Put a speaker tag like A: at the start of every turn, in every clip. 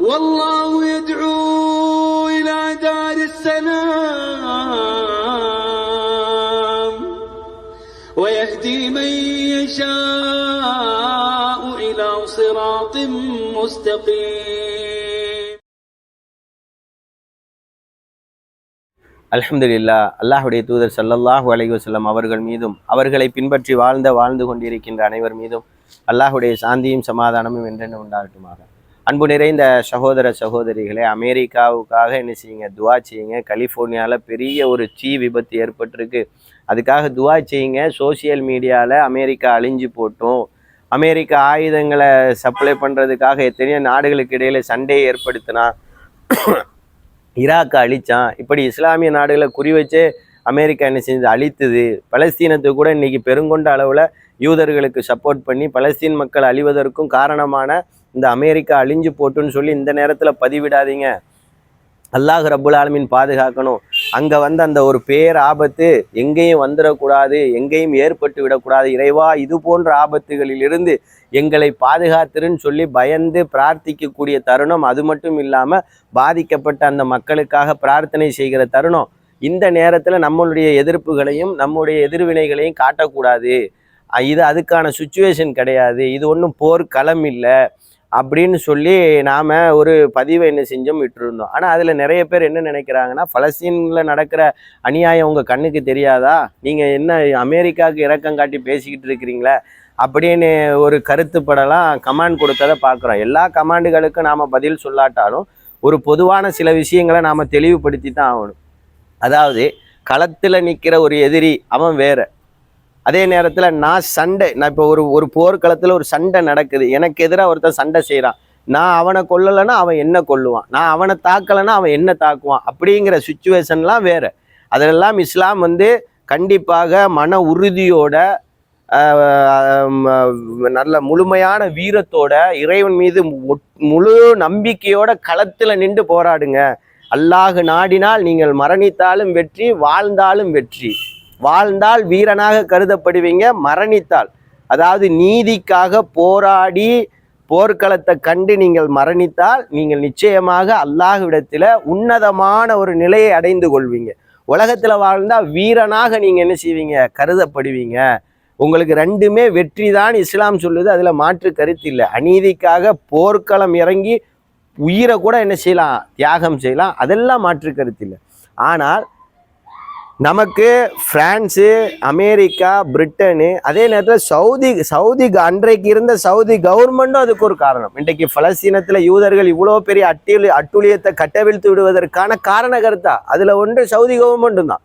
A: والله يدعو إلى دار السلام ويهدي من يشاء إلى صراط مستقيم
B: அல்ஹம்துலில்லா அல்லாஹுடைய தூதர் ஸல்லல்லாஹு அலைஹி வஸல்லம் அவர்கள் மீதும் அவர்களை பின்பற்றி வாழ்ந்த வாழ்ந்து கொண்டிருக்கின்ற அனைவர் மீதும் அல்லாஹுடைய சாந்தியும் சமாதானமும் என்றென்றும் உண்டாகட்டுமாக அன்பு நிறைந்த சகோதர சகோதரிகளே அமெரிக்காவுக்காக என்ன செய்யுங்க? துவா செய்யுங்க. கலிஃபோர்னியாவில் பெரிய ஒரு தீ விபத்து ஏற்பட்டிருக்கு. அதுக்காக துவா செய்யுங்க. சோஷியல் மீடியாவில் அமெரிக்கா அழிஞ்சு போட்டும். அமெரிக்கா ஆயுதங்களை சப்ளை பண்ணுறதுக்காக எத்தனையோ நாடுகளுக்கு இடையில் சண்டையை ஏற்படுத்தினா ஈராக்கை அழிச்சான். இப்படி இஸ்லாமிய நாடுகளை குறிவச்சே அமெரிக்கா என்ன செஞ்சது? அழித்துது. பலஸ்தீனத்துக்கு கூட இன்றைக்கி பெருங்கொண்ட அளவில் யூதர்களுக்கு சப்போர்ட் பண்ணி பலஸ்தீன் மக்கள் அழிவதற்கும் காரணமான இந்த அமெரிக்கா அழிஞ்சு போட்டுன்னு சொல்லி இந்த நேரத்தில் பதிவிடாதீங்க. அல்லாஹ் ரபுல் ஆலமீன் பாதுகாக்கணும். அங்கே வந்து அந்த ஒரு பேர் ஆபத்து எங்கேயும் வந்துடக்கூடாது எங்கேயும் ஏற்பட்டு விடக்கூடாது. இறைவா இது போன்ற ஆபத்துகளிலிருந்து எங்களை பாதுகாத்துருன்னு சொல்லி பயந்து பிரார்த்திக்கக்கூடிய தருணம் அது மட்டும் இல்லாமல் பாதிக்கப்பட்ட அந்த மக்களுக்காக பிரார்த்தனை செய்கிற தருணம். இந்த நேரத்தில் நம்மளுடைய எதிர்ப்புகளையும் நம்முடைய எதிர்வினைகளையும் காட்டக்கூடாது. இது அதுக்கான சுச்சுவேஷன் கிடையாது. இது ஒன்றும் போர்க்களம் இல்லை. அப்படின்னு சொல்லி நாம் ஒரு பதிவை என்ன செஞ்சோம் விட்டுருந்தோம். ஆனால் அதில் நிறைய பேர் என்ன நினைக்கிறாங்கன்னா பலஸ்தீனில் நடக்கிற அநியாயம் உங்கள் கண்ணுக்கு தெரியாதா? நீங்கள் என்ன அமெரிக்காவுக்கு இறக்கம் காட்டி பேசிக்கிட்டு இருக்கிறீங்களே? அப்படின்னு ஒரு கருத்துப்படலாம் கமாண்ட் கொடுத்ததை பார்க்குறோம். எல்லா கமாண்டுகளுக்கும் நாம் பதில் சொல்லாட்டாலும் ஒரு பொதுவான சில விஷயங்களை நாம் தெளிவுபடுத்தி தான் ஆகணும். அதாவது களத்தில் நிற்கிற ஒரு எதிரி அவன் வேற. அதே நேரத்தில் நான் சண்டை நான் இப்போ ஒரு ஒரு போர்க்களத்தில் ஒரு சண்டை நடக்குது. எனக்கு எதிராக ஒருத்தன் சண்டை செய்கிறான் நான் அவனை கொல்லலைன்னா அவன் என்ன கொல்லுவான்? நான் அவனை தாக்கலைன்னா அவன் என்ன தாக்குவான்? அப்படிங்கிற சுச்சுவேஷன்லாம் வேறு. அதெல்லாம் இஸ்லாம் வந்து கண்டிப்பாக மன உறுதியோட நல்ல முழுமையான வீரத்தோட இறைவன் மீது மு- முழு நம்பிக்கையோட களத்தில் நின்று போராடுங்க. அல்லாஹு நாடினால் நீங்கள் மரணித்தாலும் வெற்றி வாழ்ந்தாலும் வெற்றி. வாழ்ந்தால் வீரனாக கருதப்படுவீங்க மரணித்தால். அதாவது நீதிக்காக போராடி போர்க்களத்தை கண்டு நீங்கள் மரணித்தால் நீங்கள் நிச்சயமாக அல்லாஹ்விடத்தில் உன்னதமான ஒரு நிலையை அடைந்து கொள்வீங்க. உலகத்தில் வாழ்ந்தால் வீரனாக நீங்கள் என்ன செய்வீங்க? கருதப்படுவீங்க. உங்களுக்கு ரெண்டுமே வெற்றி தான் இஸ்லாம் சொல்லுது. அதில் மாற்று கருத்து இல்லை. அநீதிக்காக போர்க்களம் இறங்கி உயிரை கூட என்ன செய்யலாம்? தியாகம் செய்யலாம். அதெல்லாம் மாற்று கருத்து இல்லை. ஆனால் நமக்கு ஃப்ரான்ஸு அமெரிக்கா பிரிட்டனு அதே நேரத்தில் சவுதி சவுதி அன்றைக்கு இருந்த சவுதி கவர்மெண்ட்டும் அதுக்கு ஒரு காரணம். இன்றைக்கு பலஸ்தீனத்தில் யூதர்கள் இவ்வளோ பெரிய அட்டியல் அட்டுழியத்தை கட்டவிழ்த்து விடுவதற்கான காரண கருத்தா அதில் ஒன்று சவுதி கவர்மெண்ட்டும் தான்.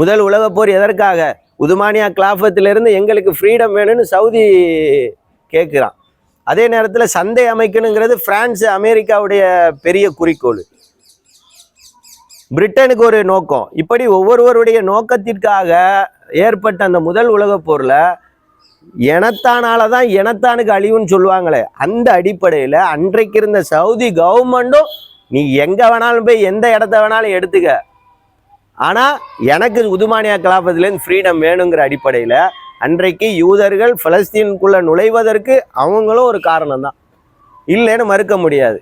B: முதல் உலகப் போர் எதற்காக? உதுமானியா கிளாஃபத்திலிருந்து எங்களுக்கு ஃப்ரீடம் வேணும்னு சவுதி கேட்குறான் அதே நேரத்தில் சந்தை அமைக்கணுங்கிறது பிரான்ஸ் அமெரிக்காவுடைய பெரிய குறிக்கோள். பிரிட்டனுக்கு ஒரு நோக்கம். இப்படி ஒவ்வொருவருடைய நோக்கத்திற்காக ஏற்பட்ட அந்த முதல் உலகப் போரில் இனத்தானால தான் எனத்தானுக்கு அழிவுன்னு சொல்லுவாங்களே அந்த அடிப்படையில் அன்றைக்கு இருந்த சவுதி கவர்மெண்ட்டும் நீ எங்கே வேணாலும் போய் எந்த இடத்த வேணாலும் எடுத்துக்க. ஆனால் எனக்கு உதுமானியா கலாபத்துலேருந்து ஃப்ரீடம் வேணுங்கிற அடிப்படையில் அன்றைக்கு யூதர்கள் பலஸ்தீனுக்குள்ள நுழைவதற்கு அவங்களும் ஒரு காரணம் தான் இல்லைன்னு மறுக்க முடியாது.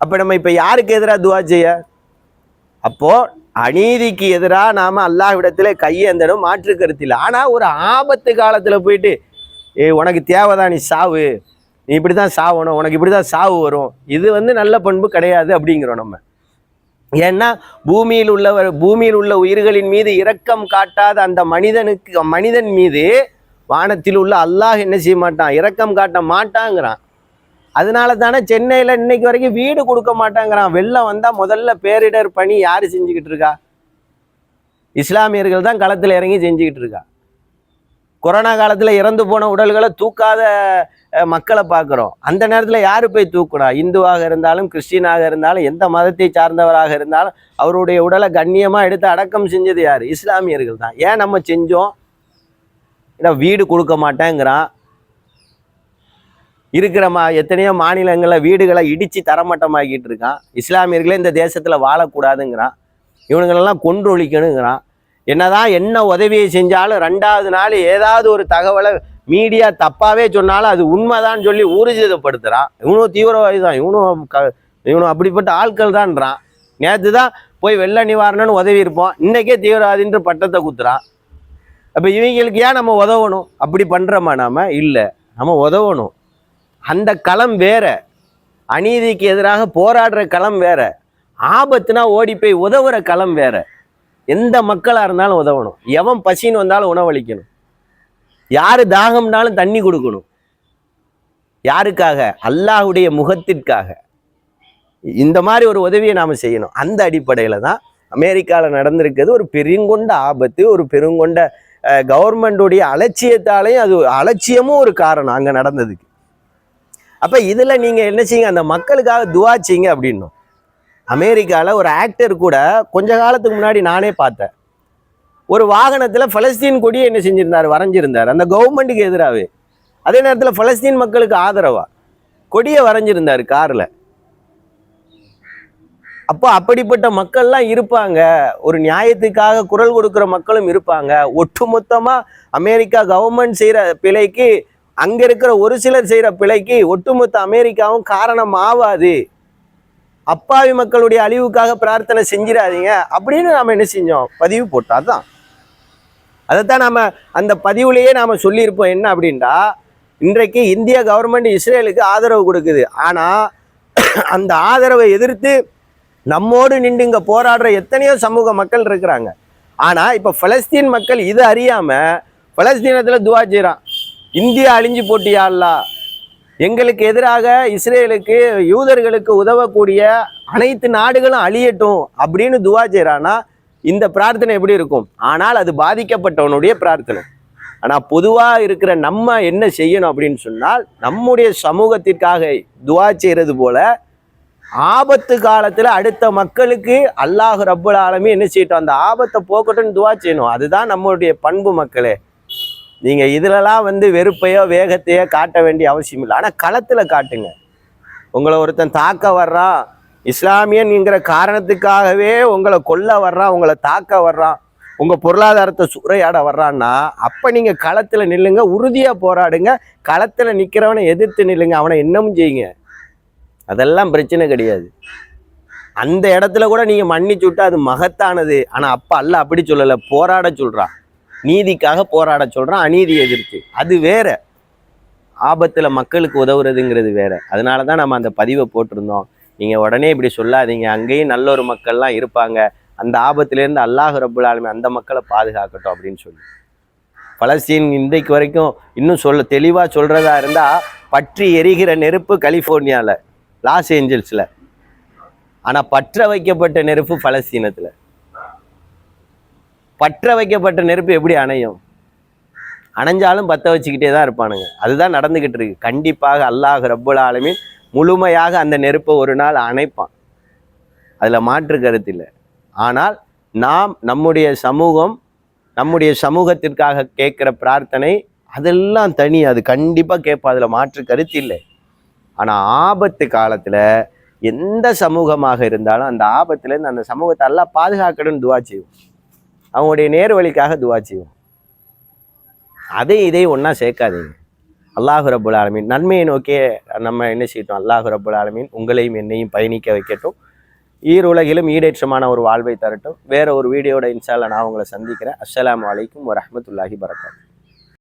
B: அப்போ நம்ம இப்போ யாருக்கு எதிராக துவா செய்ய? அப்போது அநீதிக்கு எதிராக நாம் அல்லாஹ்விடத்தில் கையேந்தனும் மாற்று கருத்தில். ஆனால் ஒரு ஆபத்து காலத்தில் போயிட்டு ஏ உனக்கு தேவைதான் நீ சாவு. நீ இப்படி தான் சாவணும் உனக்கு இப்படி தான் சாவு வரும். இது வந்து நல்ல பண்பு கிடையாது அப்படிங்கிறோம் நம்ம. ஏன்னா பூமியில் உள்ளவர் பூமியில் உள்ள உயிர்களின் மீது இரக்கம் காட்டாத அந்த மனிதனுக்கு மனிதன் மீது வானத்தில் உள்ள அல்லாஹ் என்ன செய்ய மாட்டான்? இரக்கம் காட்ட மாட்டாங்கிறான். அதனால தானே சென்னையில் இன்னைக்கு வரைக்கும் வீடு கொடுக்க மாட்டாங்கிறான். வெள்ளம் வந்தால் முதல்ல பேரிடர் பணி யார் செஞ்சுக்கிட்டு இருக்கா? இஸ்லாமியர்கள் தான் களத்தில் இறங்கி செஞ்சுக்கிட்டு இருக்கா? கொரோனா காலத்தில் இறந்து போன உடல்களை தூக்காத மக்களை பார்க்குறோம் அந்த நேரத்தில் யார் போய் தூக்குனா? இந்துவாக இருந்தாலும் கிறிஸ்டினாக இருந்தாலும் எந்த மதத்தை சார்ந்தவராக இருந்தாலும் அவருடைய உடலை கண்ணியமாக எடுத்து அடக்கம் செஞ்சது யார்? இஸ்லாமியர்கள் தான். ஏன் நம்ம செஞ்சோம்? ஏன்னா வீடு கொடுக்க மாட்டேங்கிறான். இருக்கிற மா எத்தனையோ மாநிலங்களில் வீடுகளை இடித்து தரமட்டமாக்கிட்டு இருக்கான் இஸ்லாமியர்களே இந்த தேசத்தில் வாழக்கூடாதுங்கிறான். இவனுங்களெல்லாம் கொன்றொழிக்கணுங்கிறான். என்னதான் என்ன உதவியை செஞ்சாலும் ரெண்டாவது நாள் ஏதாவது ஒரு தகவலை மீடியா தப்பாகவே சொன்னாலும் அது உண்மைதான் சொல்லி ஊர்ஜிதப்படுத்துகிறான் இவனும் தீவிரவாதி தான் இவனும் க இவனும் அப்படிப்பட்ட ஆட்கள் தான்றான் நேற்று தான் போய் வெள்ள நிவாரணம்னு உதவி இருப்போம் இன்னைக்கே தீவிரவாதின்ற பட்டத்தை குத்துறான். அப்போ இவங்களுக்கு ஏன் நம்ம உதவணும்? அப்படி பண்ணுறோமா நாம்? இல்லை. நம்ம உதவணும். அந்த களம் வேற. அநீதிக்கு எதிராக போராடுற களம் வேற. ஆபத்துனா ஓடி போய் உதவுற களம் வேற. எந்த மக்களாக இருந்தாலும் உதவணும். எவன் பசின்னு வந்தாலும் உணவளிக்கணும். யார் தாகம்னாலும் தண்ணி கொடுக்கணும். யாருக்காக? அல்லாஹ்வுடைய முகத்திற்காக. இந்த மாதிரி ஒரு உதவியை நாம் செய்யணும். அந்த அடிப்படையில் தான் அமெரிக்காவில் நடந்திருக்கிறது ஒரு பெருங்கொண்ட ஆபத்து ஒரு பெருங்கொண்ட கவர்மெண்டுடைய அலட்சியத்தாலையும் அது அலட்சியமும் ஒரு காரணம் அங்கே நடந்ததுக்கு. அப்போ இதில் நீங்கள் என்ன செய்யுங்க? அந்த மக்களுக்காக துவாச்சிங்க அப்படின்னும். அமெரிக்காவில் ஒரு ஆக்டர் கூட கொஞ்ச காலத்துக்கு முன்னாடி நானே பார்த்தேன். ஒரு வாகனத்தில் பலஸ்தீன் கொடியை என்ன செஞ்சுருந்தார்? வரைஞ்சிருந்தார். அந்த கவர்மெண்ட்டுக்கு எதிராகவே அதே நேரத்தில் பலஸ்தீன் மக்களுக்கு ஆதரவாக கொடியை வரைஞ்சிருந்தார் காரில். அப்போ அப்படிப்பட்ட மக்கள்லாம் இருப்பாங்க. ஒரு நியாயத்துக்காக குரல் கொடுக்குற மக்களும் இருப்பாங்க. ஒட்டுமொத்தமாக அமெரிக்கா கவர்மெண்ட் செய்கிற பிழைக்கு அங்க இருக்கிற ஒரு சிலர் செய்யற பிழைக்கு ஒட்டுமொத்த அமெரிக்காவும் காரணம் ஆவாது அப்பாவி மக்களுடைய அழிவுக்காக பிரார்த்தனை செஞ்சிடாதீங்க அப்படின்னு நாம என்ன செஞ்சோம்? பதிவு போட்டால் தான் அதைத்தான் நாம அந்த பதிவுலேயே நாம சொல்லியிருப்போம். என்ன அப்படின்டா இன்றைக்கு இந்திய கவர்மெண்ட் இஸ்ரேலுக்கு ஆதரவு கொடுக்குது. ஆனா அந்த ஆதரவை எதிர்த்து நம்மோடு நின்று இங்க போராடுற எத்தனையோ சமூக மக்கள் இருக்கிறாங்க. ஆனா இப்ப பலஸ்தீன் மக்கள் இது அறியாம பலஸ்தீனத்துல துவா செய்றான். இந்தியா அழிஞ்சு போட்டியா அல்லா எங்களுக்கு எதிராக இஸ்ரேலுக்கு யூதர்களுக்கு உதவக்கூடிய அனைத்து நாடுகளும் அழியட்டும் அப்படின்னு துவா செய்கிறான்னா இந்த பிரார்த்தனை எப்படி இருக்கும்? ஆனால் அது பாதிக்கப்பட்டவனுடைய பிரார்த்தனை. ஆனால் பொதுவாக இருக்கிற நம்ம என்ன செய்யணும் அப்படின்னு சொன்னால் நம்முடைய சமூகத்திற்காக துவா செய்கிறது போல ஆபத்து காலத்தில் அடுத்த மக்களுக்கு அல்லாஹ் ரப்புல் ஆலமே என்ன செய்யட்டும்? அந்த ஆபத்தை போக்கட்டும்னு துவா செய்யணும். அதுதான் நம்மளுடைய பண்பு மக்களே. நீங்கள் இதுலலாம் வந்து வெறுப்பையோ வேகத்தையோ காட்ட வேண்டிய அவசியம் இல்லை. ஆனால் களத்தில் காட்டுங்க. உங்களை ஒருத்தன் தாக்க வர்றான் இஸ்லாமியன்ங்கிற காரணத்துக்காகவே உங்களை கொல்ல வர்றான் உங்களை தாக்க வர்றான் உங்கள் பொருளாதாரத்தை சூறையாட வர்றான்னா அப்போ நீங்கள் களத்தில் நில்லுங்க உறுதியாக போராடுங்க. களத்தில் நிற்கிறவனை எதிர்த்து நில்லுங்க அவனை இன்னமும் செய்யுங்க அதெல்லாம் பிரச்சனை கிடையாது. அந்த இடத்துல கூட நீங்கள் மன்னிச்சு விட்டா அது மகத்தானது. ஆனால் அப்போ அல்ல அப்படி சொல்லலை போராட சொல்கிறான் நீதிக்காக போராட சொல்கிறோம் அநீதி எதிர்த்து. அது வேற. ஆபத்தில் மக்களுக்கு உதவுறதுங்கிறது வேற. அதனால தான் நம்ம அந்த பதிவை போட்டிருந்தோம். நீங்கள் உடனே இப்படி சொல்லாதீங்க. அங்கேயும் நல்ல ஒரு மக்கள்லாம் இருப்பாங்க. அந்த ஆபத்திலேருந்து அல்லாஹ் ரப்புல் அந்த மக்களை பாதுகாக்கட்டும் அப்படின்னு சொல்லி. பலஸ்தீன் இன்றைக்கு வரைக்கும் இன்னும் சொல்ல தெளிவாக சொல்கிறதா இருந்தால் பற்றி எரிகிற நெருப்பு கலிஃபோர்னியாவில் லாஸ் ஏஞ்சல்ஸில். ஆனால் பற்ற வைக்கப்பட்ட நெருப்பு பலஸ்தீனத்தில். பற்ற வைக்கப்பட்ட நெருப்பு எப்படி அணையும்? அணைஞ்சாலும் பற்ற வச்சுக்கிட்டே தான் இருப்பானுங்க. அதுதான் நடந்துக்கிட்டு இருக்கு. கண்டிப்பாக அல்லாஹ் ரப்புல் ஆலமின் முழுமையாக அந்த நெருப்பை ஒரு நாள் அணைப்பான். அதில் மாற்று கருத்து இல்லை. ஆனால் நாம் நம்முடைய சமூகம் நம்முடைய சமூகத்திற்காக கேட்குற பிரார்த்தனை அதெல்லாம் தனி. அது கண்டிப்பாக கேட்போம் அதில் மாற்று கருத்து இல்லை. ஆனால் ஆபத்து காலத்தில் எந்த சமூகமாக இருந்தாலும் அந்த ஆபத்துலேருந்து அந்த சமூகத்தை எல்லாம் பாதுகாக்கணும்னு துவா செய்வோம். அவங்களுடைய நேர் வழிக்காக துவா செய்வோம். அதை இதை ஒன்றா சேர்க்காதீங்க. அல்லாஹு ரபுல் ஆலமீன். நன்மையை நோக்கியே நம்ம என்ன செய்யட்டும்? அல்லாஹு ரபுல் ஆலமீன் உங்களையும் என்னையும் பயணிக்க வைக்கட்டும். ஈருலகிலும் ஈடேற்றமான ஒரு வாழ்வை தரட்டும். வேற ஒரு வீடியோட இன்ஷால்ல நான் உங்களை சந்திக்கிறேன். அஸ்ஸலாமு வலைக்கும் வரஹ்மத்துல்லாஹி வரகாத்துஹு